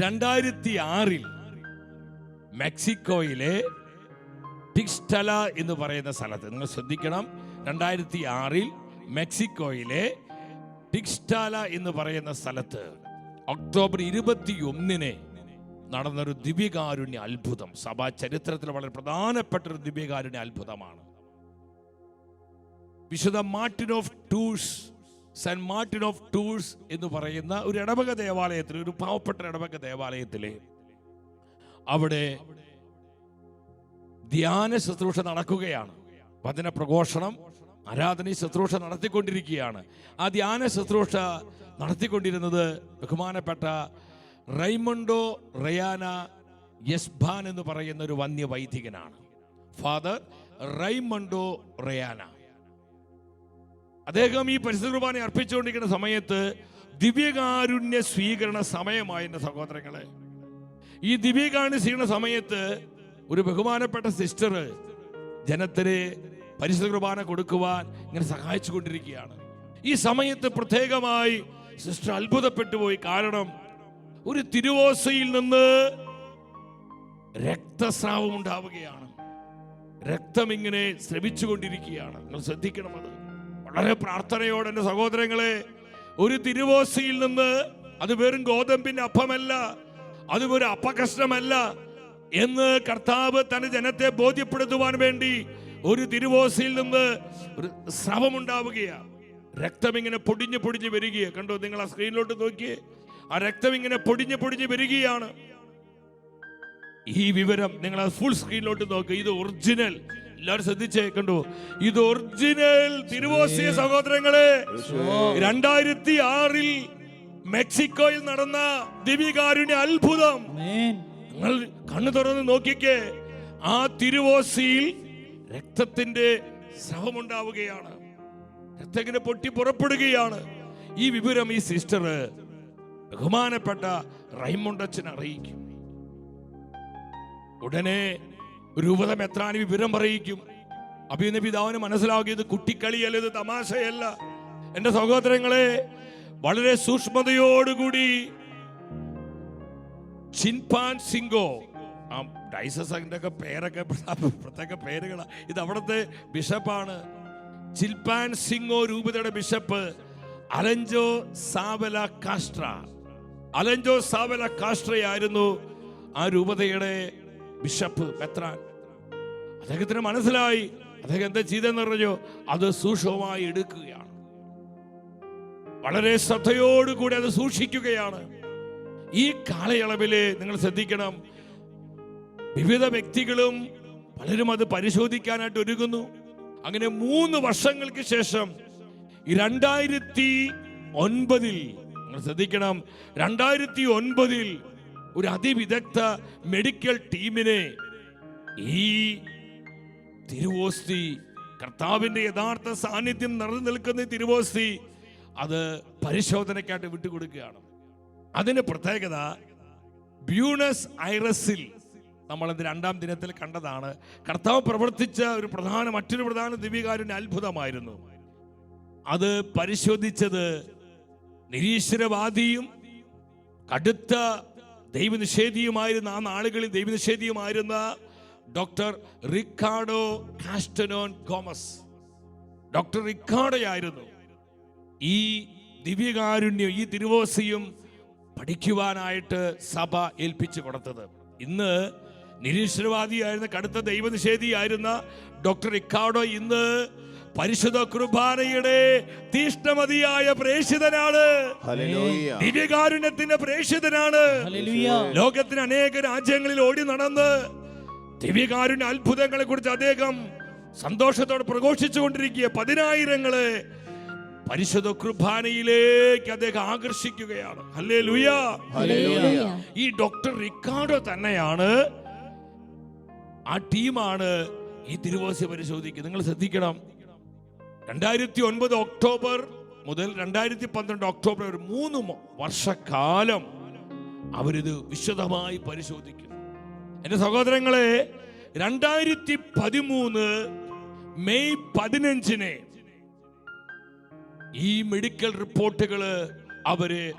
രണ്ടായിരത്തി ആറിൽ മെക്സിക്കോയിലെ ടിക്സ്റ്റല എന്ന് പറയുന്ന സ്ഥലത്ത് നിങ്ങൾ ശ്രദ്ധിക്കണം രണ്ടായിരത്തി ആറിൽ മെക്സിക്കോയിലെ ടിക്സ്റ്റാല എന്ന് പറയുന്ന സ്ഥലത്ത് ഒക്ടോബർ ഇരുപത്തി ഒന്നിന് നടന്നൊരു ദിവ്യകാരുണ്യ അത്ഭുതം. സഭാ ചരിത്രത്തിൽ വളരെ പ്രധാനപ്പെട്ട ഒരു ദിവ്യകാരുണ്യ അത്ഭുതമാണ്. വിശുദ്ധ Martin of Tours saint Martin of Tours എന്ന് പറയുന്ന ഒരു ഇടവക ദേവാലയത്തിൽ ഒരു പാവപ്പെട്ട ഇടവക ദേവാലയത്തിലെ അവിടെ ധ്യാന ശുശ്രൂഷ നടക്കുകയാണ്. വചന പ്രഘോഷണം ആരാധന ശുശ്രൂഷ നടത്തിക്കൊണ്ടിരിക്കുകയാണ്. ആ ധ്യാന ശുശ്രൂഷ നടത്തിക്കൊണ്ടിരുന്നത് ബഹുമാനപ്പെട്ട റൈമണ്ടോ റയാന യസ്ബാൻ എന്ന് പറയുന്ന ഒരു വന്യ വൈദികനാണ് ഫാദർ റൈമണ്ടോ റയാന അദ്ദേഹം ഈ പരിശുദ്ധ കുർബാന അർപ്പിച്ചുകൊണ്ടിരിക്കുന്ന സമയത്ത് ദിവ്യകാരുണ്യ സ്വീകരണ സമയമായി എന്റെ സഹോദരങ്ങളെ. ഈ ദിവ്യകാരുണ്യ സ്വീകരണ സമയത്ത് ഒരു ബഹുമാനപ്പെട്ട സിസ്റ്റർ ജനത്തിന് പരിശുദ്ധ കുർബാന കൊടുക്കുവാൻ ഇങ്ങനെ സഹായിച്ചു കൊണ്ടിരിക്കുകയാണ് ഈ സമയത്ത് പ്രത്യേകമായി സിസ്റ്റർ അത്ഭുതപ്പെട്ടു പോയി. കാരണം ഒരു തിരുവോസയിൽ നിന്ന് രക്തസ്രാവം ഉണ്ടാവുകയാണ് രക്തം ഇങ്ങനെ ശ്രമിച്ചുകൊണ്ടിരിക്കുകയാണ് നിങ്ങൾ ശ്രദ്ധിക്കണം അത്. വളരെ പ്രാർത്ഥനയോടെ എന്റെ സഹോദരങ്ങളെ ഒരു തിരുവോസിയിൽ നിന്ന് അത് വെറും ഗോതമ്പിന്റെ അപ്പമല്ല അത് ഒരു അപ്പകഷ്ണമല്ല എന്ന് കർത്താവ് തന്റെ ജനത്തെ ബോധ്യപ്പെടുത്തുവാൻ വേണ്ടി ഒരു തിരുവോസിയിൽ നിന്ന് ഒരു സ്രവമുണ്ടാവുകയാണ് രക്തം ഇങ്ങനെ പൊടിഞ്ഞു പൊടിഞ്ഞ് വരികയാണ് കണ്ടോ നിങ്ങൾ ആ സ്ക്രീനിലോട്ട് നോക്കിയേ? ആ രക്തം ഇങ്ങനെ പൊടിഞ്ഞു പൊടിഞ്ഞ് വരികയാണ്. ഈ വിവരം നിങ്ങൾ ആ ഫുൾ സ്ക്രീനിലോട്ട് നോക്കുക ഇത് ഒറിജിനൽ എല്ലാവരും ശ്രദ്ധിച്ചേ കണ്ടു ഇത് ഒറിജിനൽ തിരുവോസിയ സഹോദരങ്ങളെ. രണ്ടായിരത്തി ആറിൽ മെക്സിക്കോയിൽ നടന്ന ദിവികാരുണ്യ അത്ഭുതം. നിങ്ങൾ കണ്ണു തുറന്ന് നോക്കിക്കേ. ആ തിരുവോസിയിൽ രക്തത്തിന്റെ സ്രവമുണ്ടാവുകയാണ്. രക്തത്തിന് പൊട്ടി പുറപ്പെടുകയാണ്. ഈ വിവരം ഈ സിസ്റ്റർ ബഹുമാനപ്പെട്ട റൈമുണ്ടച്ചൻ അറിയിക്കും. ഉടനെ രൂപത മെത്രാനി വിവരം പറയിക്കും. അഭിയുന്ന പിതാവിന് മനസ്സിലാക്കിയത് കുട്ടിക്കളിയല്ല ഇത് തമാശയല്ല. എന്റെ സഹോദരങ്ങളെ വളരെ സൂക്ഷ്മതയോടുകൂടി ചിൻപാൻ സിംഗോ ആ ഡൈസസിന്റെ ഒക്കെ പേരൊക്കെ പ്രത്യേക പേരുകളാണ് ഇത് അവിടുത്തെ ബിഷപ്പാണ്. ചിൽപാൻ സിംഗോ രൂപതയുടെ ബിഷപ്പ് അലഞ്ചോ സാവല കാസ്ട്ര അലഞ്ചോ സാവല കാസ്ട്രയായിരുന്നു ആ രൂപതയുടെ ബിഷപ്പ് മെത്രാൻ. അദ്ദേഹത്തിന് മനസ്സിലായി. അദ്ദേഹം എന്താ ചെയ്തെന്ന് പറഞ്ഞു അത് സൂക്ഷ്മമായി എടുക്കുകയാണ്. വളരെ ശ്രദ്ധയോടുകൂടി അത് സൂക്ഷിക്കുകയാണ്. ഈ കാലയളവിൽ നിങ്ങൾ ശ്രദ്ധിക്കണം. വിവിധ വ്യക്തികളും പലരും അത് പരിശോധിക്കാനായിട്ട് ഒരുങ്ങുന്നു. അങ്ങനെ മൂന്ന് വർഷങ്ങൾക്ക് ശേഷം ഈ രണ്ടായിരത്തി ഒൻപതിൽ നിങ്ങൾ ശ്രദ്ധിക്കണം രണ്ടായിരത്തി ഒൻപതിൽ ഒരു അതിവിദഗ്ധ മെഡിക്കൽ ടീമിനെ ഈ തിരുവോസ്തി കർത്താവിന്റെ യഥാർത്ഥ സാന്നിധ്യം നിറഞ്ഞു നിൽക്കുന്ന തിരുവോസ്തി അത് പരിശോധനയ്ക്കായിട്ട് വിട്ടുകൊടുക്കുകയാണ്. അതിന് പ്രത്യേകത ബ്യൂണസ് ഐറസിൽ നമ്മളത് രണ്ടാം ദിനത്തിൽ കണ്ടതാണ്. കർത്താവ് പ്രവർത്തിച്ച ഒരു പ്രധാന മറ്റൊരു പ്രധാന ദിവ്യകാരുണ്യ അത്ഭുതമായിരുന്നു. അത് പരിശോധിച്ചത് നിരീശ്വരവാദിയും കടുത്ത ദൈവനിഷേധിയുമായിരുന്ന ആ നാളുകളിൽ ദൈവനിഷേധിയുമായിരുന്ന doctor Ricardo Castanon Gomez. Doctor റിക്കാർഡോയായിരുന്നു. ഈ ദിവ്യകാരുണ്യം ഈ തിരുവോസിയും പഠിക്കുവാനായിട്ട് സഭ ഏൽപ്പിച്ചു കൊടുത്തത്. ഇന്ന് നിരീശ്വരവാദിയായിരുന്ന കടുത്ത ദൈവനിഷേധിയായിരുന്ന ഡോക്ടർ റിക്കാർഡോ ഇന്ന് പരിശുദ്ധ കുർബാനയുടെ തീഷ്ണമതിയായ പ്രേഷിതനാണ് ദിവ്യകാരുണ്യത്തിന്റെ പ്രേഷിതനാണ് ലോകത്തിന് അനേക രാജ്യങ്ങളിൽ ഓടി നടന്ന് ദിവ്യകാരുണ്യ അത്ഭുതങ്ങളെ കുറിച്ച് അദ്ദേഹം സന്തോഷത്തോടെ പ്രഘോഷിച്ചുകൊണ്ടിരിക്കുക പതിനായിരങ്ങളെ പരിശുദ്ധ കുർബാനയിലേക്ക് അദ്ദേഹം ആകർഷിക്കുകയാണ്. അല്ലേ ഹല്ലേലൂയ. ഈ ഡോക്ടർ റിക്കാർഡോ തന്നെയാണ്. ആ ടീമാണ് ഈ തിരുവോസ്യ പരിശോധിക്കുക നിങ്ങൾ ശ്രദ്ധിക്കണം. രണ്ടായിരത്തി ഒൻപത് ഒക്ടോബർ മുതൽ രണ്ടായിരത്തി പന്ത്രണ്ട് ഒക്ടോബർ ഒരു മൂന്ന് വർഷക്കാലം അവരിത് വിശദമായി പരിശോധിക്കുന്നു. എന്റെ സഹോദരങ്ങളെ രണ്ടായിരത്തി പതിമൂന്ന് മെയ് പതിനഞ്ചിന് ഈ മെഡിക്കൽ റിപ്പോർട്ടുകൾ അവർ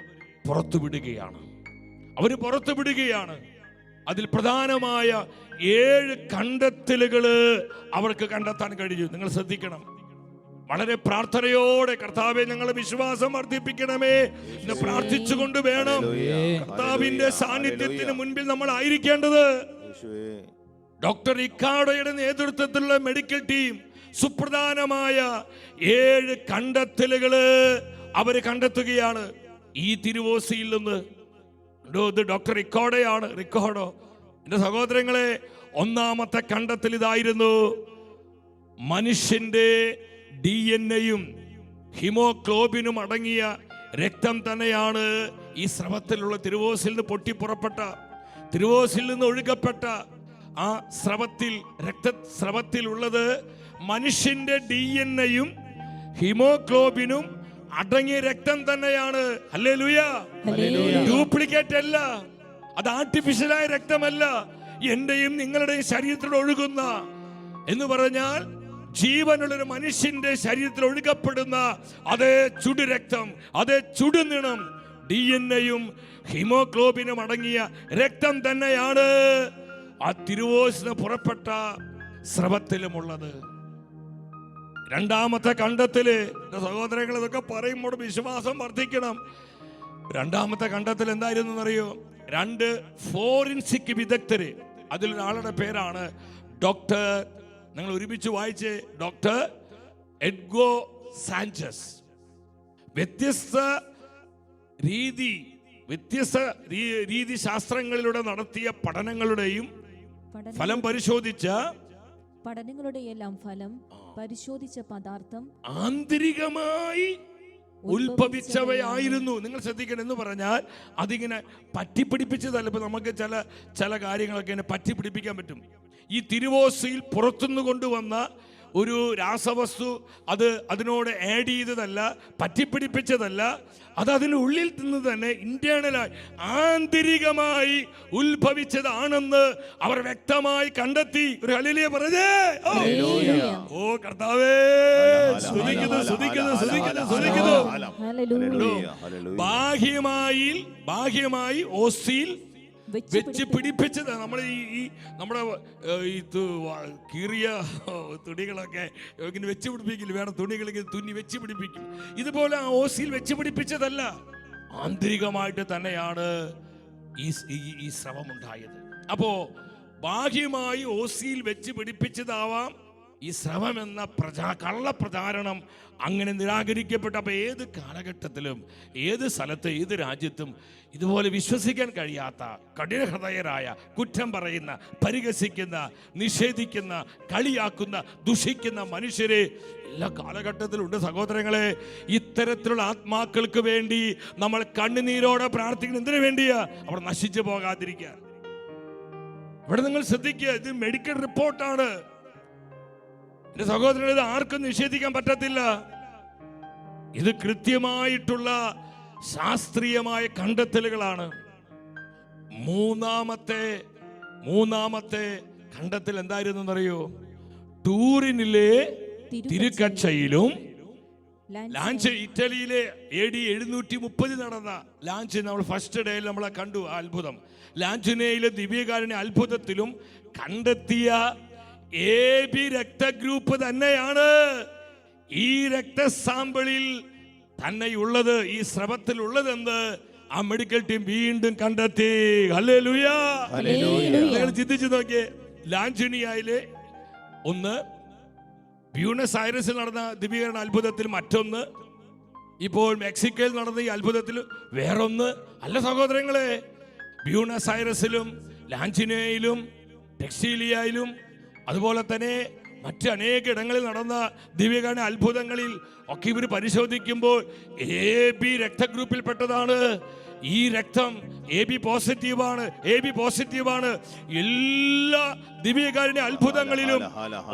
പുറത്തുവിടുകയാണ്. അവർ പുറത്തുവിടുകയാണ്. അതിൽ പ്രധാനമായ ഏഴ് കണ്ടെത്തലുകൾ അവർക്ക് കണ്ടെത്താൻ കഴിഞ്ഞു. നിങ്ങൾ ശ്രദ്ധിക്കണം. വളരെ പ്രാർത്ഥനയോടെ കർത്താവെ ഞങ്ങൾ വിശ്വാസം വർദ്ധിപ്പിക്കണമേ എന്ന് പ്രാർത്ഥിച്ചുകൊണ്ട് വേണം കർത്താവിന്റെ സാന്നിധ്യത്തിന് മുൻപിൽ നമ്മൾ ആയിരിക്കേണ്ടത്. ഡോക്ടർ ഇക്കാഡോയുടെ നേതൃത്വത്തിലുള്ള മെഡിക്കൽ ടീം സുപ്രധാനമായ ഏഴ് കണ്ടെത്തലുകൾ അവർ കണ്ടെത്തുകയാണ്. ഈ തിരുവോസിയിൽ നിന്ന്. ഇത് ഡോക്ടർ റിക്കോഡയാണ് റിക്കോർഡോ. എന്റെ സഹോദരങ്ങളെ ഒന്നാമത്തെ കണ്ടെത്തൽ ഇതായിരുന്നു. മനുഷ്യന്റെ ഡി എൻ എയും ഹിമോക്ലോബിനും അടങ്ങിയ രക്തം തന്നെയാണ് ഈ സ്രവത്തിലുള്ള തിരുവോസിൽ നിന്ന് പൊട്ടിപ്പുറപ്പെട്ട തിരുവോസിൽ നിന്ന് ഒഴുകപ്പെട്ട ആ സ്രവത്തിൽ രക്ത സ്രവത്തിൽ ഉള്ളത് മനുഷ്യന്റെ ഡി എൻ എയും ഹിമോക്ലോബിനും അടങ്ങിയ രക്തം തന്നെയാണ്. അല്ലേ ലൂയ ഡ്യൂപ്ലിക്കേറ്റ് അല്ല. അത് ആർട്ടിഫിഷ്യലായ രക്തമല്ല. എന്റെയും നിങ്ങളുടെയും ശരീരത്തിൽ ഒഴുകുന്ന എന്ന് പറഞ്ഞാൽ ജീവനുള്ള ഒരു മനുഷ്യന്റെ ശരീരത്തിൽ ഒഴുകപ്പെടുന്ന അതേ ചുടുരക്തം അതേ ചുടുനിണം ഡി എൻ എയും ഹിമോഗ്ലോബിനും അടങ്ങിയ രക്തം തന്നെയാണ് ആ തിരുവോസിന് പുറപ്പെട്ട സ്രവത്തിലുമുള്ളത്. രണ്ടാമത്തെ കണ്ടത്തിൽ സഹോദരങ്ങൾ ഇതൊക്കെ പറയുമ്പോൾ വിശ്വാസം വർദ്ധിക്കണം. രണ്ടാമത്തെ കണ്ടത്തിൽ എന്തായിരുന്നു അറിയോ രണ്ട് ഫോറിൻസിക് വിദഗ്ധര് അതിലൊരാളുടെ പേരാണ് ഡോക്ടർ നിങ്ങൾ ഒരുമിച്ച് വായിച്ച് ഡോക്ടർ എഡ്ഗോ സാഞ്ചസ്. വ്യത്യസ്ത രീതി വ്യത്യസ്ത രീതി ശാസ്ത്രങ്ങളിലൂടെ നടത്തിയ പഠനങ്ങളുടെയും ഫലം പരിശോധിച്ച പഠനങ്ങളുടെ എല്ലാം ഫലം പരിശോധിച്ച പദാർത്ഥം ആന്തരികമായി ഉത്ഭവിച്ചവയായിരുന്നു. നിങ്ങൾ ശ്രദ്ധിക്കണം എന്ന് പറഞ്ഞാൽ അതിങ്ങനെ പറ്റിപ്പിടിപ്പിച്ചതല്ല. ഇപ്പൊ നമുക്ക് ചില ചില കാര്യങ്ങളൊക്കെ ഇങ്ങനെ പറ്റിപ്പിടിപ്പിക്കാൻ പറ്റും. ഈ തിരുവോസയിൽ പുറത്തുനിന്ന് കൊണ്ടുവന്ന ഒരു രാസവസ്തു അത് അതിനോട് ആഡ് ചെയ്തതല്ല പറ്റിപ്പിടിപ്പിച്ചതല്ല അത് അതിനുള്ളിൽ നിന്ന് തന്നെ ഇന്റേണലായി ആന്തരികമായി ഉത്ഭവിച്ചതാണെന്ന് അവർ വ്യക്തമായി കണ്ടെത്തി. ഒരു ഹലിലിയെ പറഞ്ഞേ. ഓ. കർത്താവേ. സ്തുതിക്കുന്നു സ്തുതിക്കുന്നു സ്തുതിക്കുന്നു സ്തുതിക്കുന്നു. ബാഹ്യമായി ബാഹ്യമായി ഓസിയിൽ വെച്ച് പിടിപ്പിച്ചത്. നമ്മൾ ഈ ഈ നമ്മുടെ ഈ കീറിയ തുണികളൊക്കെ ഇങ്ങനെ വെച്ച് പിടിപ്പിക്കില്ല. വേണം തുണികൾ ഇങ്ങനെ തുന്നി വെച്ച് പിടിപ്പിക്കും. ഇതുപോലെ ആ ഓസിയിൽ വെച്ച് പിടിപ്പിച്ചതല്ല. ആന്തരികമായിട്ട് തന്നെയാണ് ഈ ഈ- ഉണ്ടായത് അപ്പോ ബാഹ്യമായി ഓസിയിൽ വെച്ച് പിടിപ്പിച്ചതാവാം. ഈ ശ്രമം എന്ന പ്രചാ കള്ളപ്രചാരണം അങ്ങനെ നിരാകരിക്കപ്പെട്ട അപ്പോൾ ഏത് കാലഘട്ടത്തിലും ഏത് സ്ഥലത്ത് ഏത് രാജ്യത്തും ഇതുപോലെ വിശ്വസിക്കാൻ കഴിയാത്ത കഠിനഹൃദയരായ കുറ്റം പറയുന്ന പരിഹസിക്കുന്ന നിഷേധിക്കുന്ന കളിയാക്കുന്ന ദുഷിക്കുന്ന മനുഷ്യരെ എല്ലാ കാലഘട്ടത്തിലുണ്ട് സഹോദരങ്ങളെ. ഇത്തരത്തിലുള്ള ആത്മാക്കൾക്ക് വേണ്ടി നമ്മൾ കണ്ണുനീരോടെ പ്രാർത്ഥിക്കുന്ന എന്തിനു വേണ്ടിയാ? അവർ നശിച്ചു പോകാതിരിക്കുക ഇവിടെ നിങ്ങൾ ശ്രദ്ധിക്കുക ഇത് മെഡിക്കൽ റിപ്പോർട്ടാണ് എന്റെ സഹോദരൻ ഇത് ആർക്കും നിഷേധിക്കാൻ പറ്റത്തില്ല. ഇത് കൃത്യമായിട്ടുള്ള ശാസ്ത്രീയമായ കണ്ടെത്തലുകളാണ്. മൂന്നാമത്തെ മൂന്നാമത്തെ കണ്ടെത്തൽ എന്തായിരുന്നു എന്നറിയോ ടൂറിനിലെ തിരുക്കച്ചയിലും ലാഞ്ച് ഇറ്റലിയിലെ എ ഡി എഴുന്നൂറ്റി മുപ്പതിൽ നടന്ന ലാഞ്ച് നമ്മൾ ഫസ്റ്റ് ഡേയിൽ നമ്മളെ കണ്ടു അത്ഭുതം. ലാഞ്ചിനയിലെ ദിവ്യകാരുണ്യ അത്ഭുതത്തിലും കണ്ടെത്തിയ എ ബി രക്തഗ്രൂപ്പ് തന്നെയാണ്. ഈ രക്തസാമ്പിളിൽ തന്നെയുള്ളത് ഈ സ്രവത്തിൽ ഉള്ളതെന്ന് ആ മെഡിക്കൽ ടീം വീണ്ടും കണ്ടെത്തി. നിങ്ങൾ ചിന്തിച്ചു നോക്കിയേ ലാഞ്ചിനിയയിലെ ഒന്ന് ബ്യൂണസ് ഐറസിൽ നടന്ന ദിവീകരണ അത്ഭുതത്തിൽ മറ്റൊന്ന് ഇപ്പോൾ മെക്സിക്കോയിൽ നടന്ന ഈ അത്ഭുതത്തിൽ വേറൊന്ന്. അല്ല സഹോദരങ്ങളെ ബ്യൂണസ് ഐറസിലും ലാഞ്ചിനയിലും ടെക്സ്റ്റീലിയയിലും അതുപോലെ തന്നെ മറ്റ് അനേക ഇടങ്ങളിൽ നടന്ന ദിവ്യകാന അത്ഭുതങ്ങളിൽ ഒക്കെ ഇവർ പരിശോധിക്കുമ്പോൾ എ ബി രക്തഗ്രൂപ്പിൽപ്പെട്ടതാണ്. ഈ രക്തം എ ബി പോസിറ്റീവാണ് എ ബി പോസിറ്റീവാണ് എല്ലാ ദിവ്യകാരുണ്യ അത്ഭുതങ്ങളിലും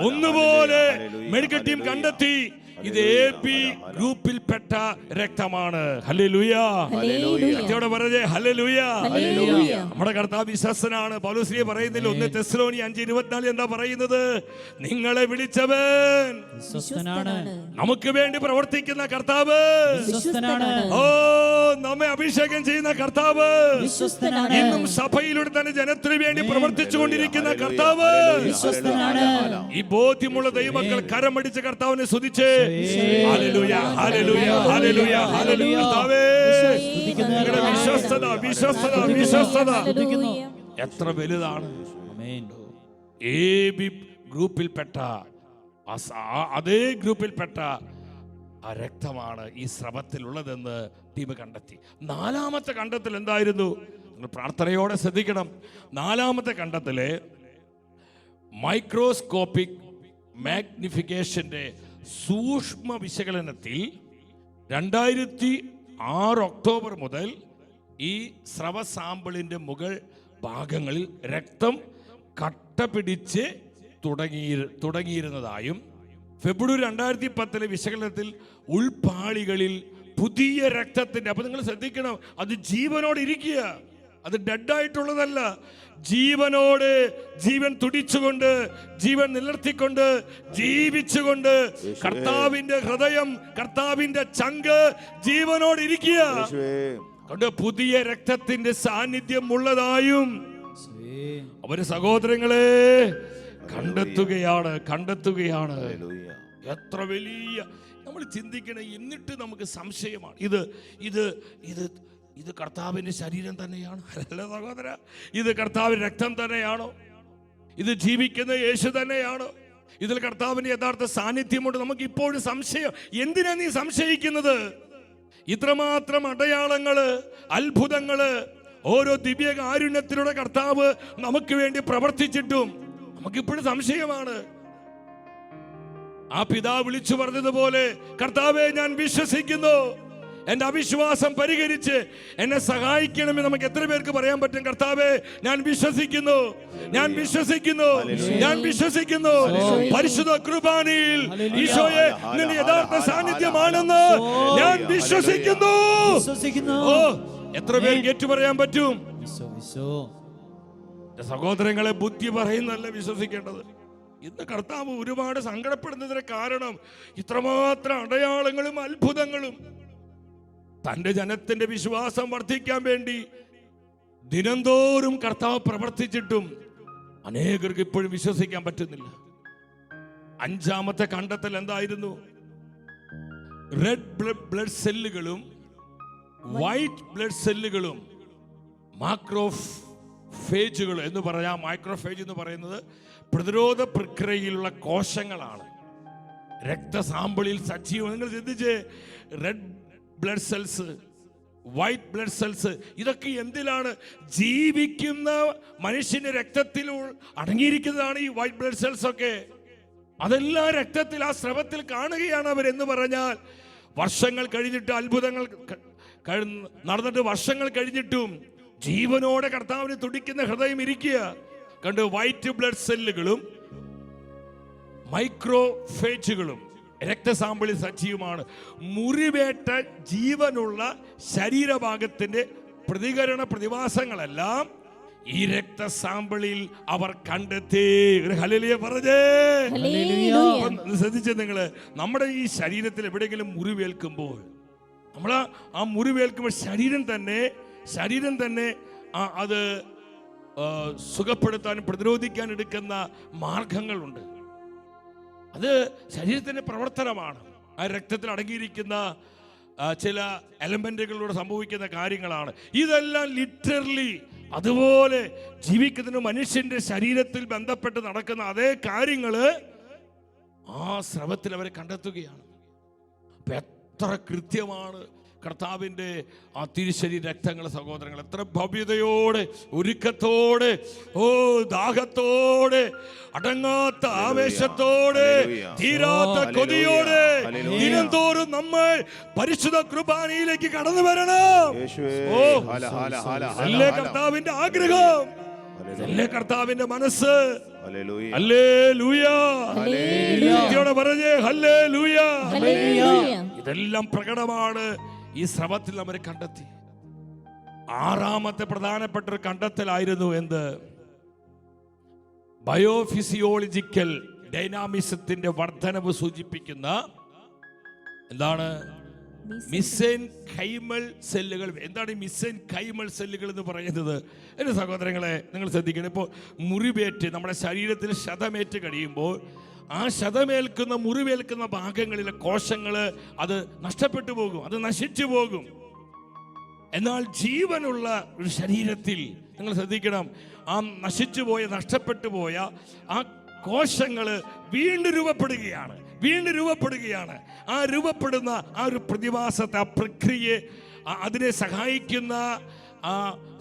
ഒന്നുപോലെ മെഡിക്കൽ ടീം. കണ്ടെത്തി. ഇത് എ ബി ഗ്രൂപ്പിൽപ്പെട്ട രക്തമാണ്. ഹല്ലേലൂയ. ഹല്ലേലൂയ. കർത്താവോട് ഹല്ലേലൂയ. ഹല്ലേലൂയ. നമ്മുടെ കർത്താവ് വിശ്വസനാണ്. പൗലോസ്ലിയെ പറയുന്നില്ല ഒന്ന് തെസ്ലോണി അഞ്ച് ഇരുപത്തിനാല് എന്താ പറയുന്നത്? നിങ്ങളെ വിളിച്ചവൻ. നമുക്ക് വേണ്ടി പ്രവർത്തിക്കുന്ന കർത്താവ്. വിശ്വസ്തനാണ്. ഓ നമ്മെ അഭിഷേകം ചെയ്യുന്ന കർത്താവ്. വിശ്വസ്തനാണ്. ഇന്നും സഭയിലൂടെ തന്നെ ജനത്തിന് വേണ്ടി പ്രവർത്തിച്ചു കൊണ്ടിരിക്കുന്ന കർത്താവ്. വിശ്വസ്തനാണ്. ഈ ബോധ്യമുള്ള ദൈവമക്കൾ കരമടിച്ച് കർത്താവിനെ സ്തുതിച്ച് വിശ്വസ്തത വിശ്വസ്തത വിശ്വസ്തത. എത്ര വലുതാണ്? ആമേൻ. എ ബി ഗ്രൂപ്പിൽപ്പെട്ട ആ അതേ ഗ്രൂപ്പിൽപ്പെട്ട ആ രക്തമാണ് ഈ സ്രവത്തിലുള്ളതെന്ന് ടീം കണ്ടെത്തി. നാലാമത്തെ കണ്ടെത്തൽ എന്തായിരുന്നു? നിങ്ങൾ പ്രാർത്ഥനയോടെ ശ്രദ്ധിക്കണം. നാലാമത്തെ കണ്ടെത്തൽ മൈക്രോസ്കോപ്പിക് മാഗ്നിഫിക്കേഷന്റെ സൂക്ഷ്മ വിശകലനത്തിൽ രണ്ടായിരത്തി ആറ് ഒക്ടോബർ മുതൽ ഈ സ്രവ സാമ്പിളിന്റെ മുകൾ ഭാഗങ്ങളിൽ രക്തം കട്ട പിടിച്ച് തുടങ്ങി തുടങ്ങിയിരുന്നതായും ഫെബ്രുവരി രണ്ടായിരത്തി പത്തിലെ വിശകലനത്തിൽ ഉൾപാളികളിൽ പുതിയ രക്തത്തിന്റെ അപ്പോൾ നിങ്ങൾ ശ്രദ്ധിക്കണം അത് ജീവനോട് അത് ഡെഡായിട്ടുള്ളതല്ല. ജീവനോട് ജീവൻ തുടിച്ചുകൊണ്ട് ജീവൻ നിലർത്തിക്കൊണ്ട് ജീവിച്ചുകൊണ്ട് കർത്താവിന്റെ ഹൃദയം കർത്താവിന്റെ ചങ്ക് ജീവനോട് ഇരിക്കുക. കൊണ്ട് പുതിയ രക്തത്തിന്റെ സാന്നിധ്യം ഉള്ളതായും. അവർ സഹോദരങ്ങളെ കണ്ടെത്തുകയാണ് കണ്ടെത്തുകയാണ്. ഹല്ലേലൂയ. എത്ര വലിയ നമ്മൾ ചിന്തിക്കണേ എന്നിട്ട് നമുക്ക് സംശയമാണ്. ഇത് ഇത് ഇത് ഇത് കർത്താവിന്റെ ശരീരം തന്നെയാണ്. അല്ല സഹോദര ഇത് കർത്താവിന്റെ രക്തം തന്നെയാണോ? ഇത് ജീവിക്കുന്ന യേശു തന്നെയാണോ? ഇതിൽ കർത്താവിന്റെ യഥാർത്ഥ സാന്നിധ്യമുണ്ട്. നമുക്ക് ഇപ്പോഴും സംശയം എന്തിനാ നീ സംശയിക്കുന്നത്? ഇത്രമാത്രം അടയാളങ്ങൾ അത്ഭുതങ്ങൾ ഓരോ ദിവ്യ കാരുണ്യത്തിലൂടെ കർത്താവ് നമുക്ക് വേണ്ടി പ്രവർത്തിച്ചിട്ടും നമുക്കിപ്പോഴും സംശയമാണ്. ആ പിതാവ് വിളിച്ചു പറഞ്ഞതുപോലെ കർത്താവെ ഞാൻ വിശ്വസിക്കുന്നു. എന്റെ അവിശ്വാസം പരിഹരിച്ച് എന്നെ സഹായിക്കണമെന്ന് നമുക്ക് എത്ര പേർക്ക് പറയാൻ പറ്റും? കർത്താവെ ഞാൻ വിശ്വസിക്കുന്നു. ഞാൻ വിശ്വസിക്കുന്നു. ഞാൻ വിശ്വസിക്കുന്നു. പരിശുദ്ധ കുർബാനയിൽ ഈശോയെ നിന്റെ യഥാർത്ഥ സാന്നിധ്യമാണെന്ന് ഞാൻ വിശ്വസിക്കുന്നു. ഓ എത്ര പേർക്ക് ഏറ്റു പറയാൻ പറ്റും? സഹോദരങ്ങളെ ബുദ്ധി പറയുന്നല്ല വിശ്വസിക്കേണ്ടത്. ഇന്ന് കർത്താവ് ഒരുപാട് സങ്കടപ്പെടുന്നതിന് കാരണം ഇത്രമാത്രം അടയാളങ്ങളും അത്ഭുതങ്ങളും തന്റെ ജനത്തിന്റെ വിശ്വാസം വർദ്ധിക്കാൻ വേണ്ടി ദിനംതോറും കർത്താവ് പ്രവർത്തിച്ചിട്ടും അനേകർക്ക് ഇപ്പോഴും വിശ്വസിക്കാൻ പറ്റുന്നില്ല. അഞ്ചാമത്തെ കണ്ടെത്തൽ എന്തായിരുന്നു? റെഡ് ബ്ലഡ് സെല്ലുകളും വൈറ്റ് ബ്ലഡ് സെല്ലുകളും മാക്രോഫേജുകൾ എന്ന് പറയാം. മൈക്രോഫേജ് എന്ന് പറയുന്നത് പ്രതിരോധ പ്രക്രിയയിലുള്ള കോശങ്ങളാണ്. രക്തസാമ്പിളിൽ സജീവം. നിങ്ങൾ ചിന്തിച്ച് red blood cells white blood cells ഇതൊക്കെ എന്തിലാണ്? ജീവിക്കുന്ന മനുഷ്യന്റെ രക്തത്തിൽ അടങ്ങിയിരിക്കുന്നതാണ് ഈ വൈറ്റ് ബ്ലഡ് സെൽസ് ഒക്കെ. അതെല്ലാം രക്തത്തിൽ ആ സ്രവത്തിൽ കാണുകയാണ് അവർ എന്ന് പറഞ്ഞാൽ വർഷങ്ങൾ കഴിഞ്ഞിട്ട് അത്ഭുതങ്ങൾ നടന്നിട്ട് വർഷങ്ങൾ കഴിഞ്ഞിട്ടും ജീവനോടെ കർത്താവിന് തുടിക്കുന്ന ഹൃദയം ഇരിക്കുക. കണ്ട്? വൈറ്റ് ബ്ലഡ് സെല്ലുകളും മൈക്രോഫേജുകളും രക്തസാമ്പിളിൽ സജീവമാണ്. മുറിവേറ്റ ജീവനുള്ള ശരീരഭാഗത്തിന്റെ പ്രതികരണ പ്രതിഭാസങ്ങളെല്ലാം ഈ രക്തസാമ്പിളിൽ അവർ കണ്ടെത്തി. ഒരു ഹല്ലേലൂയ പറഞ്ഞേ. ശ്രദ്ധിച്ചു നിങ്ങൾ നിങ്ങൾ. നമ്മുടെ ഈ ശരീരത്തിൽ എവിടെയെങ്കിലും മുറിവേൽക്കുമ്പോൾ നമ്മൾ ആ മുറിവേൽക്കുമ്പോൾ ശരീരം തന്നെ ശരീരം തന്നെ ആ അത് സുഖപ്പെടുത്താനും പ്രതിരോധിക്കാൻ എടുക്കുന്ന മാർഗങ്ങളുണ്ട്. അത് ശരീരത്തിന്റെ പ്രവർത്തനമാണ്. ആ രക്തത്തിൽ അടങ്ങിയിരിക്കുന്ന ചില എലമെന്റുകളിലൂടെ സംഭവിക്കുന്ന കാര്യങ്ങളാണ്. ഇതെല്ലാം ലിറ്ററലി അതുപോലെ ജീവിക്കുന്ന മനുഷ്യന്റെ ശരീരത്തിൽ ബന്ധപ്പെട്ട് നടക്കുന്ന അതേ കാര്യങ്ങൾ ആ സ്രവത്തിൽ അവരെ കണ്ടെത്തുകയാണ്. അപ്പൊ എത്ര കൃത്യമാണ് കർത്താവിന്റെ ആ തിരിശരി രക്തങ്ങൾ സഹോദരങ്ങൾ എത്ര ഭവ്യതയോടെ ഒരുക്കത്തോടെ ഓ ദാഹത്തോടെ അടങ്ങാത്ത ആവേശത്തോടെ തീരാത്ത കൊതിയോടെ ഹല്ലേലൂയ. ദിനംതോറും നമ്മൾ പരിശുദ്ധ കൃപാനയിലേക്ക് കടന്നു വരണം. യേശുവേ ഓ. അല്ലേ കർത്താവിന്റെ ആഗ്രഹം? ഇതല്ലേ കർത്താവിന്റെ മനസ്സ്? അല്ലേ പറഞ്ഞേ ഹല്ലേ ലൂയ ഹല്ലേലൂയ. ഇതെല്ലാം പ്രകടമാണ്. ഈ ശ്രമത്തിൽ അവർ കണ്ടെത്തി. ആറാമത്തെ പ്രധാനപ്പെട്ട ഒരു കണ്ടെത്തലായിരുന്നു എന്ത്? ബയോഫിസിയോളജിക്കൽ ഡൈനാമിസത്തിന്റെ വർധനവ് സൂചിപ്പിക്കുന്ന എന്താണ്? മിസൈൻ കൈമൽ സെല്ലുകൾ. എന്താണ് മിസൈൻ കൈമൽ സെല്ലുകൾ എന്ന് പറയുന്നത്? എന്റെ സഹോദരങ്ങളെ നിങ്ങൾ ശ്രദ്ധിക്കണം. ഇപ്പോൾ മുറിവേറ്റ് നമ്മുടെ ശരീരത്തിൽ ശതമേറ്റ് കഴിയുമ്പോൾ ആ ശതമേൽക്കുന്ന മുറിവേൽക്കുന്ന ഭാഗങ്ങളിലെ കോശങ്ങൾ അത് നഷ്ടപ്പെട്ടു പോകും അത് നശിച്ചു പോകും. എന്നാൽ ജീവനുള്ള ഒരു ശരീരത്തിൽ നിങ്ങൾ ശ്രദ്ധിക്കണം ആ നശിച്ചു പോയ നഷ്ടപ്പെട്ടു പോയ ആ കോശങ്ങൾ വീണ്ടും രൂപപ്പെടുകയാണ് വീണ്ടും രൂപപ്പെടുകയാണ്. ആ രൂപപ്പെടുന്ന ആ ഒരു പ്രതിഭാസത്തെ ആ പ്രക്രിയയെ അതിനെ സഹായിക്കുന്ന ആ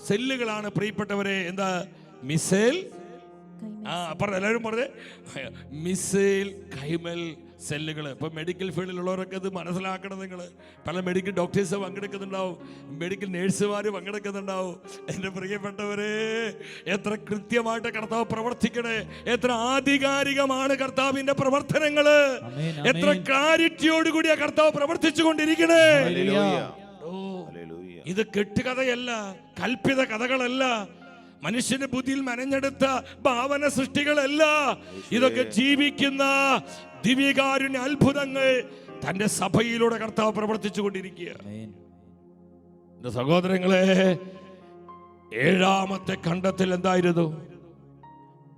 സെല്ലുകളാണ് പ്രിയപ്പെട്ടവരെ എന്താ? മിസൈൽ പറഞ്ഞ എല്ലാവരും പറഞ്ഞേ? മിസൈൽ കൈമൽ സെല്ലുകൾ ഇപ്പോൾ മെഡിക്കൽ ഫീൽഡിലുള്ളവരൊക്കെ ഇത് മനസ്സിലാക്കണം നിങ്ങൾ പല മെഡിക്കൽ ഡോക്ടേഴ്സ് പങ്കെടുക്കുന്നുണ്ടാവും. മെഡിക്കൽ നേഴ്സുമാർ പങ്കെടുക്കുന്നുണ്ടാവും. എന്റെ പ്രിയപ്പെട്ടവരെ എത്ര കൃത്യമായിട്ട് കർത്താവ് പ്രവർത്തിക്കണേ. എത്ര ആധികാരികമാണ് കർത്താവിന്റെ പ്രവർത്തനങ്ങൾ. എത്ര ആമേൻ. ക്ലാരിറ്റിയോട് കൂടിയ കർത്താവ് പ്രവർത്തിച്ചു കൊണ്ടിരിക്കണേ ഹല്ലേലൂയ. ഹല്ലേലൂയ. ഇത് കെട്ടുകഥയല്ല കൽപ്പിത കഥകളല്ല. മനുഷ്യന്റെ ബുദ്ധിയിൽ മെനഞ്ഞെടുത്ത ഭാവന സൃഷ്ടികളല്ല. ഇതൊക്കെ ജീവിക്കുന്ന ദിവ്യകാരുണ്യ അത്ഭുതങ്ങൾ തന്റെ സഭയിലൂടെ കർത്താവ് പ്രവർത്തിച്ചു കൊണ്ടിരിക്കുക. എന്റെ സഹോദരങ്ങളെ ഏഴാമത്തെ കണ്ടത്തിൽ എന്തായിരുന്നു?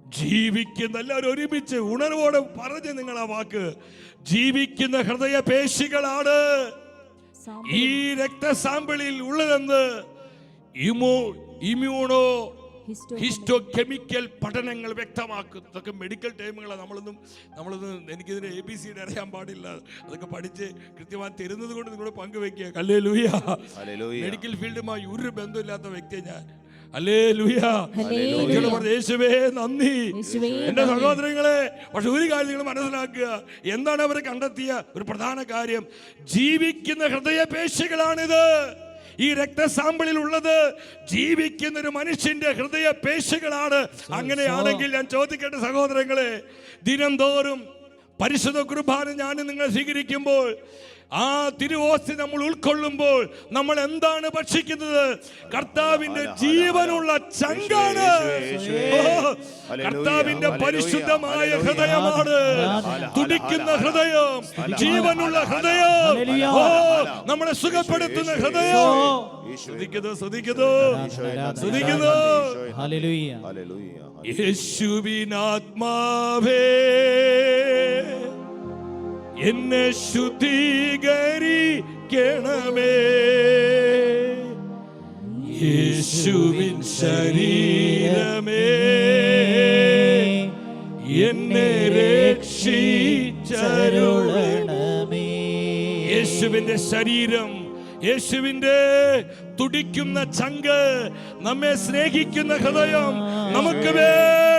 ജീവിക്കുന്ന എല്ലാവരും ഒരുമിച്ച് ഉണർവോടെ പറഞ്ഞു നിങ്ങൾ ആ വാക്ക്. ജീവിക്കുന്ന ഹൃദയ പേശികളാണ്. ഈ രക്തസാമ്പിളിൽ ഉള്ളതെന്ന് ഇമോ ഇമ്യൂണോ ഹിസ്റ്റോ കെമിക്കൽ പഠനങ്ങൾ വ്യക്തമാക്കും ഇതൊക്കെ മെഡിക്കൽ ടൈമുകളാണ് നമ്മളൊന്നും നമ്മളൊന്നും എനിക്കിതിന് എ ബി സിയുടെ അറിയാൻ പാടില്ല. അതൊക്കെ പഠിച്ച് കൃത്യമായി തരുന്നത് കൊണ്ട് നിങ്ങളോട് പങ്കുവെക്കുക കല്ലേ ലൂയ ഹല്ലേലൂയ. മെഡിക്കൽ ഫീൽഡുമായി ഒരു ബന്ധമില്ലാത്ത വ്യക്തിയെ ഞാൻ. യേശുവേ നന്ദി. യേശുവേ എന്റെ സഹോദരങ്ങളെ പക്ഷെ ഒരു കാര്യം നിങ്ങൾ മനസ്സിലാക്കുക. എന്താണ് അവർ കണ്ടെത്തിയ ഒരു പ്രധാന കാര്യം? ജീവിക്കുന്ന ഹൃദയപേശികളാണിത്. ഈ രക്തസാമ്പിളിൽ ഉള്ളത് ജീവിക്കുന്ന ഒരു മനുഷ്യന്റെ ഹൃദയ പേശികളാണ് അങ്ങനെയാണെങ്കിൽ ഞാൻ ചോദിക്കട്ടെ സഹോദരങ്ങളെ ദിനംതോറും പരിശുദ്ധ കുർബാന ഞാൻ നിങ്ങൾ സ്വീകരിക്കുമ്പോൾ ആ തിരുവോസ്തി നമ്മൾ ഉൾക്കൊള്ളുമ്പോൾ നമ്മൾ എന്താണ് ഭക്ഷിക്കുന്നത്? കർത്താവിന്റെ ജീവനുള്ള ചങ്കാണ്. കർത്താവിന്റെ പരിശുദ്ധമായ. ഹൃദയമാണ്. തുടിക്കുന്ന ഹൃദയം ജീവനുള്ള ഹൃദയം. ഓ നമ്മളെ സുഖപ്പെടുത്തുന്ന ഹൃദയം. ശ്രദ്ധിക്കുന്നു ശ്രദ്ധിക്കുന്നു. ശ്രദ്ധിക്കുന്നു. യേശുവിനാത്മാവേ. എന്നെ ശുദ്ധീകരിക്കണമേ യേശുവിൻ ശരീരമേ എന്നെ രക്ഷിച്ചരുളണമേ ചരുളണമേ. യേശുവിന്റെ ശരീരം യേശുവിന്റെ തുടിക്കുന്ന ചങ്ക് നമ്മെ സ്നേഹിക്കുന്ന ഹൃദയം നമുക്ക് വേണ്ടി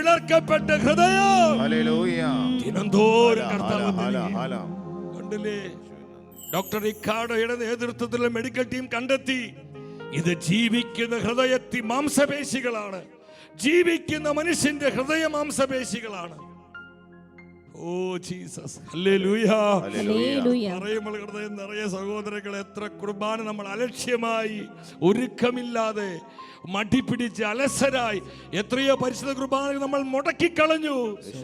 പിളർക്കപ്പെട്ട ഹൃദയം. ദിനംതോറും കർത്താവ് കണ്ടില്ലേ? ഡോക്ടർ റിക്കാർഡോയുടെ നേതൃത്വത്തിലുള്ള മെഡിക്കൽ ടീം കണ്ടെത്തി. ഇത് ജീവിക്കുന്ന ഹൃദയത്തി മാംസപേശികളാണ്. ജീവിക്കുന്ന മനുഷ്യന്റെ ഹൃദയ മാംസപേശികളാണ്. Oh Jesus. പറയുമ്പോൾ ഹൃദയം നിറയെ സഹോദരങ്ങൾ എത്ര കുർബാന നമ്മൾ അലക്ഷ്യമായി ഒരുക്കമില്ലാതെ മടിപിടിച്ച് അലസരായി എത്രയോ പരിശുദ്ധ കുർബാന നമ്മൾ മുടക്കി കളഞ്ഞു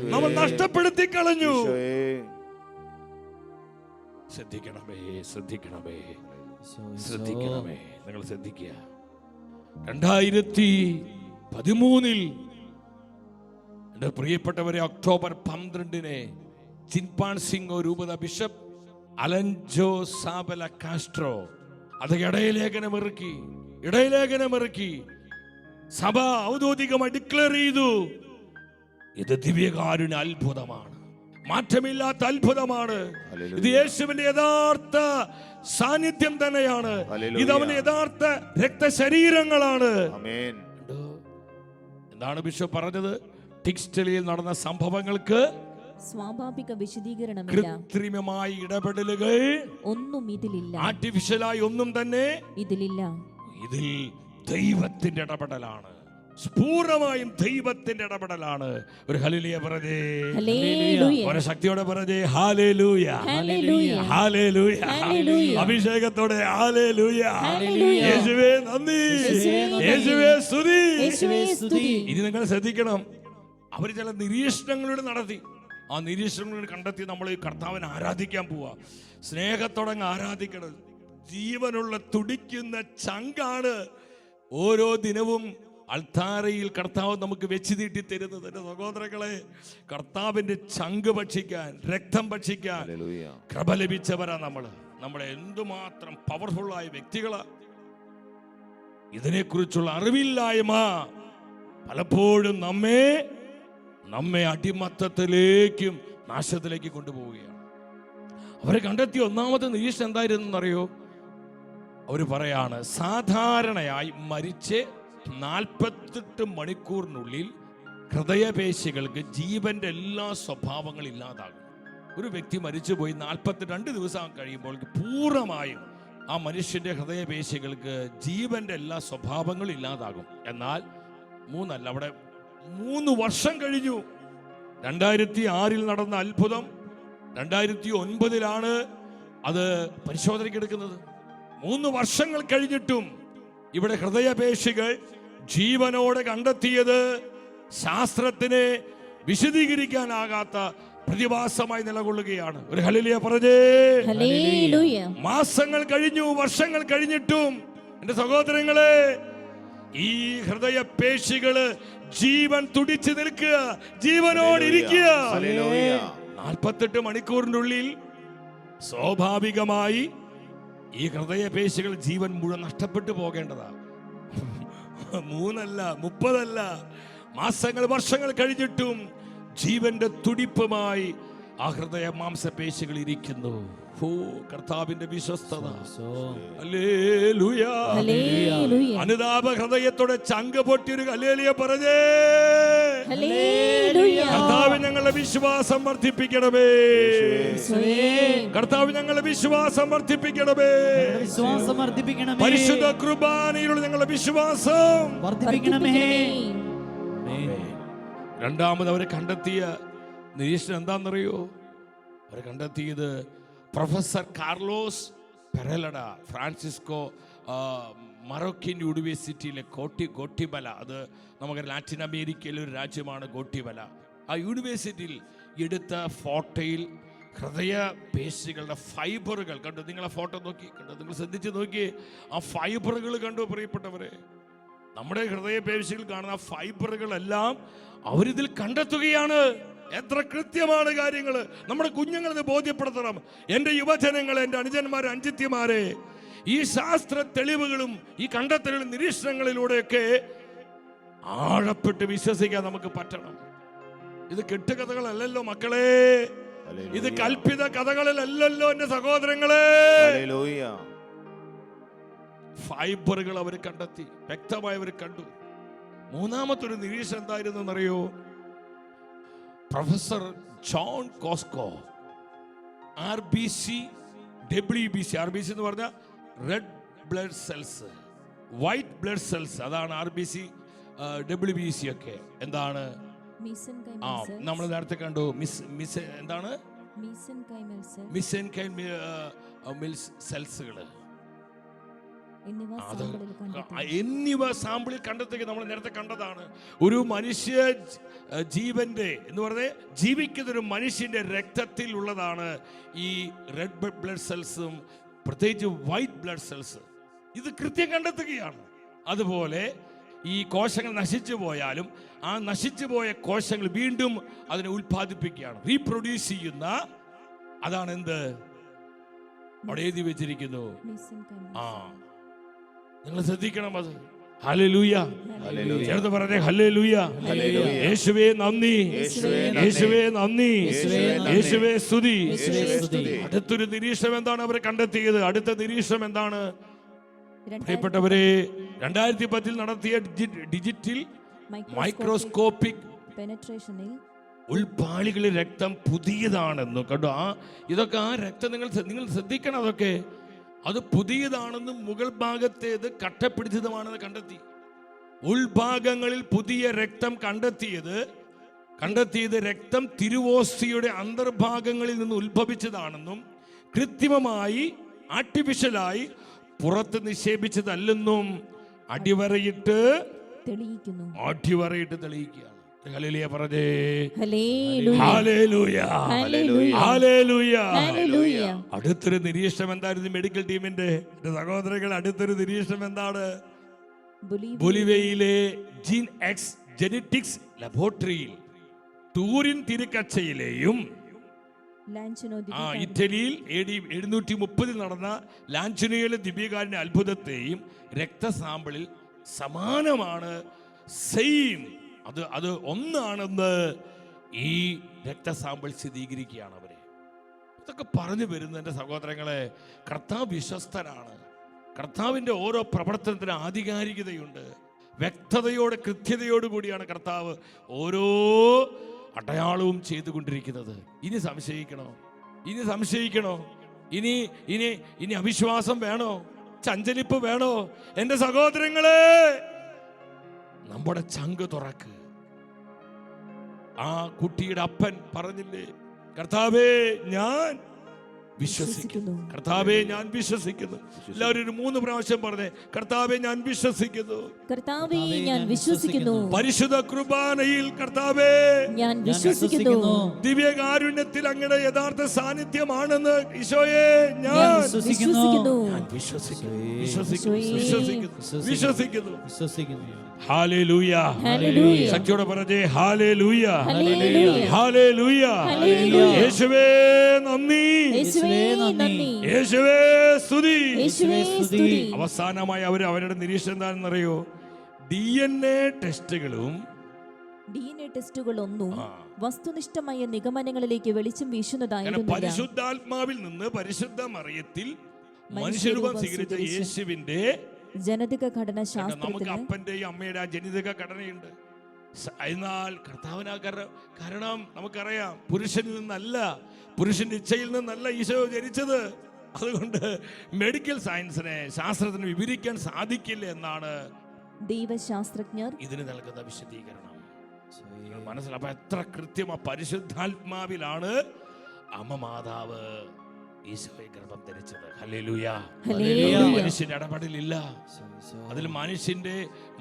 നമ്മൾ നഷ്ടപ്പെടുത്തി കളഞ്ഞു ശ്രദ്ധിക്കണമേ ശ്രദ്ധിക്കണമേ. ശ്രദ്ധിക്കണമേ. നിങ്ങൾ ശ്രദ്ധിക്കുക. രണ്ടായിരത്തി പതിമൂന്നിൽ എന്റെ പ്രിയപ്പെട്ടവരെ ഒക്ടോബർ പന്ത്രണ്ടിന് ചിൻപാൻ സിംഗ് രൂപത ബിഷപ്പ് അലൻജോ സാബല കാസ്ട്രോ അത് ഇടയലേഖനം ഇറക്കി ഇടയലേഖനം ഇറക്കി സഭ ഔദ്യോഗികമായി ഡിക്ലെയർ ചെയ്തു. ഇത് ദിവ്യകാരുണ്യ അത്ഭുതമാണ്. മാറ്റമില്ലാത്ത അത്ഭുതമാണ്. ഇത് യേശുവിന്റെ യഥാർത്ഥ സാന്നിധ്യം തന്നെയാണ്. ഇത് അവന്റെ യഥാർത്ഥ രക്തശരീരങ്ങളാണ്. എന്താണ് ബിഷപ്പ് പറഞ്ഞത്? ടിക്സ്റ്റലിയിൽ നടന്ന സംഭവങ്ങൾക്ക് സ്വാഭാവിക വിശദീകരണം കൃത്രിമമായ ഇടപെടലുകൾ ഒന്നും ഇതിലില്ല. ആർട്ടിഫിഷ്യലായി ഒന്നും തന്നെ ഇതിലില്ല. ഇതിൽ ദൈവത്തിന്റെ ഇടപെടലാണ്. പൂർണമായും ദൈവത്തിന്റെ ഇടപെടലാണ്. ഒരു ഹലിലിയ പറഞ്ഞേ. ഒരു ശക്തിയോടെ പറഞ്ഞേ. ഹാലേലൂയ. അഭിഷേകത്തോടെ. യേശുവേ നന്ദി. യേശുവേ സുതി സ്തുതി. യേശുവേ സ്തുതി. ഇനി നിങ്ങൾ ശ്രദ്ധിക്കണം. അവർ ചില നിരീക്ഷണങ്ങളിലൂടെ നടത്തി. ആ നിരീക്ഷണങ്ങളിലൂടെ കണ്ടെത്തി നമ്മൾ ഈ കർത്താവിനെ ആരാധിക്കാൻ പോവാ. സ്നേഹത്തോടങ്ങ് ആരാധിക്കണം. ജീവനുള്ള തുടിക്കുന്ന ചങ്കാണ് ഓരോ ദിനവും അൾത്താരയിൽ കർത്താവ് നമുക്ക് വെച്ച് തീട്ടി തരുന്നത്. എന്റെ സഹോദരങ്ങളെ കർത്താവിന്റെ ചങ്ക് ഭക്ഷിക്കാൻ രക്തം ഭക്ഷിക്കാൻ കൃപ ലഭിച്ചവരാ നമ്മൾ നമ്മളെ എന്തുമാത്രം പവർഫുള്ളായ വ്യക്തികളാ. ഇതിനെക്കുറിച്ചുള്ള അറിവില്ലായ്മ പലപ്പോഴും നമ്മെ നമ്മെ അടിമത്തത്തിലേക്കും നാശത്തിലേക്ക് കൊണ്ടുപോവുകയാണ്. അവരെ കണ്ടെത്തിയ ഒന്നാമത്തെ നിരീക്ഷണം എന്തായിരുന്നു എന്നറിയോ അവർ പറയാണ് സാധാരണയായി മരിച്ച് നാൽപ്പത്തെട്ട് മണിക്കൂറിനുള്ളിൽ ഹൃദയപേശികൾക്ക് ജീവന്റെ എല്ലാ സ്വഭാവങ്ങളും ഇല്ലാതാകും. ഒരു വ്യക്തി മരിച്ചുപോയി നാൽപ്പത്തി രണ്ട് ദിവസം കഴിയുമ്പോൾ പൂർണമായും ആ മനുഷ്യന്റെ ഹൃദയപേശികൾക്ക് ജീവന്റെ എല്ലാ സ്വഭാവങ്ങളും ഇല്ലാതാകും. എന്നാൽ മൂന്നല്ല അവിടെ മൂന്ന് വർഷം കഴിഞ്ഞു. രണ്ടായിരത്തി ആറിൽ നടന്ന അത്ഭുതം. രണ്ടായിരത്തി ഒൻപതിലാണ് അത് പരിശോധനയ്ക്കെടുക്കുന്നത് മൂന്ന് വർഷങ്ങൾ കഴിഞ്ഞിട്ടും ഇവിടെ ഹൃദയപേശികൾ ജീവനോടെ കണ്ടെത്തിയത് ശാസ്ത്രത്തിനെ വിശദീകരിക്കാനാകാത്ത പ്രതിഭാസമായി നിലകൊള്ളുകയാണ്. ഒരു ഹലിലിയ പറഞ്ഞേ. മാസങ്ങൾ കഴിഞ്ഞു വർഷങ്ങൾ കഴിഞ്ഞിട്ടും. എന്റെ സഹോദരങ്ങളെ ഈ ഹൃദയ പേശികൾ ജീവൻ തുടിച്ചു നിൽക്കുക ജീവനോട് ഇരിക്കുക. നാൽപ്പത്തെട്ട് മണിക്കൂറിന്റെ ഉള്ളിൽ സ്വാഭാവികമായി ഈ ഹൃദയ പേശികൾ ജീവൻ മുഴുവൻ നഷ്ടപ്പെട്ടു പോകേണ്ടതാ. മൂന്നല്ല മുപ്പതല്ല മാസങ്ങൾ വർഷങ്ങൾ കഴിഞ്ഞിട്ടും ജീവന്റെ തുടിപ്പുമായി ആ ഹൃദയ മാംസപേശികൾ ഇരിക്കുന്നു. ഓ കർത്താവിന്റെ വിശ്വസ്തത. അനുതാപ ഹൃദയത്തോടെ ചങ്ക പൊട്ടിയൊരു കല്ലേലിയ പറഞ്ഞേ. കർത്താവ് ഞങ്ങളുടെ വിശ്വാസം വർദ്ധിപ്പിക്കണമേ. കർത്താവ് ഞങ്ങളുടെ വിശ്വാസം വർദ്ധിപ്പിക്കണമേ. വിശ്വാസം വർദ്ധിപ്പിക്കണമേ. പരിശുദ്ധ കുർബാനയിലുള്ള ഞങ്ങളുടെ വിശ്വാസം വർദ്ധിപ്പിക്കണമേ. രണ്ടാമത് അവരെ കണ്ടെത്തിയ നിരീക്ഷണം എന്താണെന്നറിയോ? അവർ കണ്ടെത്തിയത് പ്രൊഫസർ കാർലോസ് പെരലട ഫ്രാൻസിസ്കോ ആ, മറോക്കിൻ യൂണിവേഴ്സിറ്റിയിലെ കോട്ടി ഗോട്ടിബല അത് നമുക്ക് ലാറ്റിൻ അമേരിക്കയിലെ ഒരു രാജ്യമാണ് ഗോട്ടിബല ആ യൂണിവേഴ്സിറ്റിയിൽ എടുത്ത ഫോട്ടോയിൽ ഹൃദയ പേശികളുടെ ഫൈബറുകൾ കണ്ടു. നിങ്ങളെ ഫോട്ടോ നോക്കി കണ്ടു. നിങ്ങൾ ശ്രദ്ധിച്ച് നോക്കി. ആ ഫൈബറുകൾ കണ്ടു പ്രിയപ്പെട്ടവരെ. നമ്മുടെ ഹൃദയ പേശികൾ കാണുന്ന ആ ഫൈബറുകളെല്ലാം അവരിതിൽ കണ്ടെത്തുകയാണ്. എത്ര കൃത്യമാണ് കാര്യങ്ങൾ നമ്മുടെ കുഞ്ഞുങ്ങൾ ഇത് ബോധ്യപ്പെടുത്തണം. എന്റെ യുവജനങ്ങളെ എന്റെ അനുജന്മാരെ അഞ്ചിത്യമാരെ ഈ ശാസ്ത്ര തെളിവുകളും ഈ കണ്ടെത്തലുകളും നിരീക്ഷണങ്ങളിലൂടെയൊക്കെ ആഴപ്പെട്ട് വിശ്വസിക്കാൻ നമുക്ക് പറ്റണം. ഇത് കെട്ടുകഥകളല്ലല്ലോ മക്കളെ. ഇത് കൽപ്പിത കഥകളിലല്ലല്ലോ എന്റെ സഹോദരങ്ങളെ. ഫൈബറുകൾ അവർ കണ്ടെത്തി വ്യക്തമായി അവർ കണ്ടു. മൂന്നാമത്തെ ഒരു നിരീക്ഷണം എന്തായിരുന്നു എന്നറിയോ? Professor John Kosko R B C W B C R B C എന്ന് പറഞ്ഞാൽ red blood cells white blood cells അതാണ് R B C W B C ഒക്കെ. എന്താണ്? ആ നമ്മൾ നേരത്തെ കണ്ടു. മിസ് മിസ് എന്താണ്? മിസ് സെൽസുകൾ അത് എന്നിവ സാമ്പിളിൽ കണ്ടെത്തുക നമ്മൾ നേരത്തെ കണ്ടതാണ്. ഒരു മനുഷ്യ ജീവന്റെ എന്ന് പറഞ്ഞാൽ ജീവിക്കുന്ന ഒരു മനുഷ്യന്റെ രക്തത്തിൽ ഉള്ളതാണ് ഈ റെഡ് ബ്ലഡ് സെൽസും പ്രത്യേകിച്ച് വൈറ്റ് ബ്ലഡ് സെൽസ് ഇത് കൃത്യം കണ്ടെത്തുകയാണ്. അതുപോലെ ഈ കോശങ്ങൾ നശിച്ചു പോയാലും ആ നശിച്ചു പോയ കോശങ്ങൾ വീണ്ടും അതിനെ ഉൽപ്പാദിപ്പിക്കുകയാണ്. റീപ്രൊഡ്യൂസ് ചെയ്യുന്ന അതാണ് എന്ത്? അവിടെ എഴുതി വെച്ചിരിക്കുന്നു. ആ. നിങ്ങൾ ശ്രദ്ധിക്കണം അത്. ഹല്ലേലൂയ. ഹല്ലേലൂയ. ചേർത്ത് പറഞ്ഞേ ഹല്ലേലൂയ. ഹല്ലേലൂയ. യേശുവേ നന്ദി. യേശുവേ നന്ദി. യേശുവേ നന്ദി. യേശുവേ നന്ദി. യേശുവേ സ്തുതി. അടുത്തൊരു നിരീക്ഷണം എന്താണ് അവർ കണ്ടെത്തിയത്? അടുത്ത നിരീക്ഷണം എന്താണ്? പ്രിയപ്പെട്ടവരെ രണ്ടായിരത്തി പത്തിൽ നടത്തിയ ഡിജിറ്റൽ മൈക്രോസ്കോപ്പിക് പെനട്രേഷനിൽ ഉൾപാളികളിൽ രക്തം പുതിയതാണെന്ന് കണ്ടു. ആ ഇതൊക്കെ ആ രക്തം നിങ്ങൾ നിങ്ങൾ ശ്രദ്ധിക്കണം അതൊക്കെ. അത് പുതിയതാണെന്നും മുകൾ ഭാഗത്തേത് കട്ടപ്പിടിച്ചതുമാണെന്ന് കണ്ടെത്തി. ഉൾഭാഗങ്ങളിൽ പുതിയ രക്തം കണ്ടെത്തിയത് കണ്ടെത്തിയത് രക്തം തിരുവോസ്തിയുടെ അന്തർഭാഗങ്ങളിൽ നിന്ന് ഉത്ഭവിച്ചതാണെന്നും കൃത്രിമമായി ആർട്ടിഫിഷ്യലായി പുറത്ത് നിക്ഷേപിച്ചതല്ലെന്നും അടിവരയിട്ട് തെളിയിക്കുന്നു. അടിവരയിട്ട് തെളിയിക്കുകയാണ്. ഹല്ലേലൂയ. പറഞ്ഞേ അടുത്തൊരു നിരീക്ഷണം എന്തായിരുന്നു മെഡിക്കൽ ടീമിന്റെ എന്റെ സഹോദരങ്ങൾ അടുത്തൊരു നിരീക്ഷണം എന്താണ്? ബൊലീവിയ ബൊലിവയിലെ ജീൻ എക്സ് ജെനറ്റിക്സ് ലബോറട്ടറിയിൽ ടൂറിൻ തിരുക്കച്ചയിലെയും ഇറ്റലിയിൽ എഴുന്നൂറ്റി മുപ്പതിൽ നടന്ന ലാഞ്ചുനയിലെ ദിവ്യകാരന്റെ അത്ഭുതത്തെയും രക്തസാമ്പിളിൽ സമാനമാണ്. സെയിം അത് അത് ഒന്നാണെന്ന് ഈ രക്തസാമ്പിൾ സ്ഥിരീകരിക്കുകയാണ് അവരെ. ഇതൊക്കെ പറഞ്ഞു വരുന്ന എന്റെ സഹോദരങ്ങളെ. കർത്താവ് വിശ്വസ്തനാണ്. കർത്താവിന്റെ ഓരോ പ്രവർത്തനത്തിന് ആധികാരികതയുണ്ട്. വ്യക്തതയോടെ കൃത്യതയോട് കൂടിയാണ് കർത്താവ് ഓരോ അടയാളവും ചെയ്തുകൊണ്ടിരിക്കുന്നത്. ഇനി സംശയിക്കണോ? ഇനി സംശയിക്കണോ? ഇനി ഇനി ഇനി അവിശ്വാസം വേണോ? ചഞ്ചലിപ്പ് വേണോ? എന്റെ സഹോദരങ്ങളെ നമ്മുടെ ചങ്ക് തുറക്ക്. ആ കുട്ടിയുടെ അപ്പൻ പറഞ്ഞില്ലേ കർത്താവേ ഞാൻ വിശ്വസിക്കുന്നു. കർത്താവെ ഞാൻ വിശ്വസിക്കുന്നു. എല്ലാവരും ഒരു മൂന്ന് പ്രാവശ്യം പറഞ്ഞേ കർത്താവെ ഞാൻ വിശ്വസിക്കുന്നു. കർത്താവെ ഞാൻ വിശ്വസിക്കുന്നു. പരിശുദ്ധ കുർബാനയിൽ കർത്താവെ ഞാൻ വിശ്വസിക്കുന്നു. ദിവ്യ കാരുണ്യത്തിൽ അങ്ങയുടെ യഥാർത്ഥ സാന്നിധ്യമാണെന്ന് ഈശോയെ ഞാൻ വിശ്വസിക്കുന്നു. ഞാൻ വിശ്വസിക്കുന്നു. വിശ്വസിക്കുന്നു. വിശ്വസിക്കുന്നു. വിശ്വസിക്കുന്നു. ഹാലേലൂയ. ശക്തിയോടെ പറഞ്ഞേ ഹാലേലൂയ. ഹാലേലൂയ. യേശുവേ നന്ദി. യേശുവേ നന്ദി. യേശുവേ സ്തുതി. യേശുവേ സ്തുതി. അവസാനമായി അവർ അവരുടെ നിരീക്ഷണം എന്താണെന്നറിയോ? ഡി എൻ എ ടെസ്റ്റുകളും ഡി എൻ എ ടെസ്റ്റുകളൊന്നും. വസ്തുനിഷ്ഠമായ നിഗമനങ്ങളിലേക്ക് വെളിച്ചം വീശുന്നതായിരുന്നു പരിശുദ്ധാത്മാവിൽ നിന്ന് പരിശുദ്ധ മറിയത്തിൽ മനുഷ്യരൂപം സ്വീകരിച്ച യേശുവിന്റെ ജനിതക ഘടന നമുക്ക് അപ്പന്റെയും അമ്മയുടെ ആ ജനിതക ഘടനയുണ്ട് എന്നാൽ കർത്താവിനാ കാരണം നമുക്കറിയാം പുരുഷനിൽ നിന്നല്ല പുരുഷന്റെ ഇച്ഛയിൽ നിന്നല്ല ഈശോ ജനിച്ചത്. അതുകൊണ്ട് മെഡിക്കൽ സയൻസിനെ ശാസ്ത്രത്തിന് വിവരിക്കാൻ സാധിക്കില്ല എന്നാണ് ദൈവശാസ്ത്രജ്ഞർ ഇതിന് നൽകുന്ന വിശദീകരണം. നിങ്ങൾ മനസ്സിലാ അപ്പൊ എത്ര കൃത്യം ആ പരിശുദ്ധാത്മാവിലാണ് അമ്മ മാതാവ് ഈശോയെ ഗർഭം ധരിച്ചത് ഹല്ലേലൂയ. ഹല്ലേലൂയ. മനുഷ്യന്റെ ഇടപെടലില്ല. അതിൽ മനുഷ്യന്റെ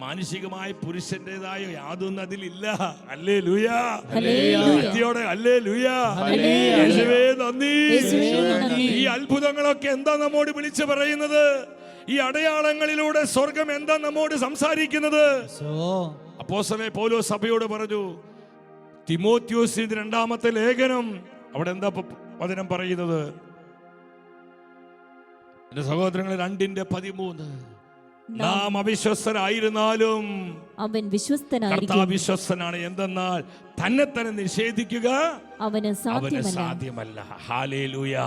മാനുഷികമായ പുരുഷന്റേതായ യാതൊന്നും അതിലില്ല. അല്ലേ ലുയാത്തിയോടെ അല്ലേ ലുയാശുവേ ഹല്ലേലൂയ. യേശുവേ നന്ദി. യേശുവേ നന്ദി. ഈ അത്ഭുതങ്ങളൊക്കെ എന്താ നമ്മോട് വിളിച്ചു പറയുന്നത്? ഈ അടയാളങ്ങളിലൂടെ സ്വർഗം എന്താ നമ്മോട് സംസാരിക്കുന്നത്? അപ്പോസമേ പോലോ പൗലോ സഭയോട് പറഞ്ഞു തിമോത്യോസിന്റെ രണ്ടാമത്തെ ലേഖനം അവിടെ എന്താ വചനം പറയുന്നത്? എന്റെ സഹോദരങ്ങൾ രണ്ടിന്റെ പതിമൂന്ന്. നാം അവിശ്വസ്തനായിരുന്നാലും അവൻ വിശ്വസ്തനായിരിക്കും. വിശ്വസ്തനാണ്. എന്തെന്നാൽ തന്നെ തന്നെ നിഷേധിക്കുക അവന് സാധ്യമല്ല.